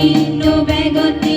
ছিল বেগতে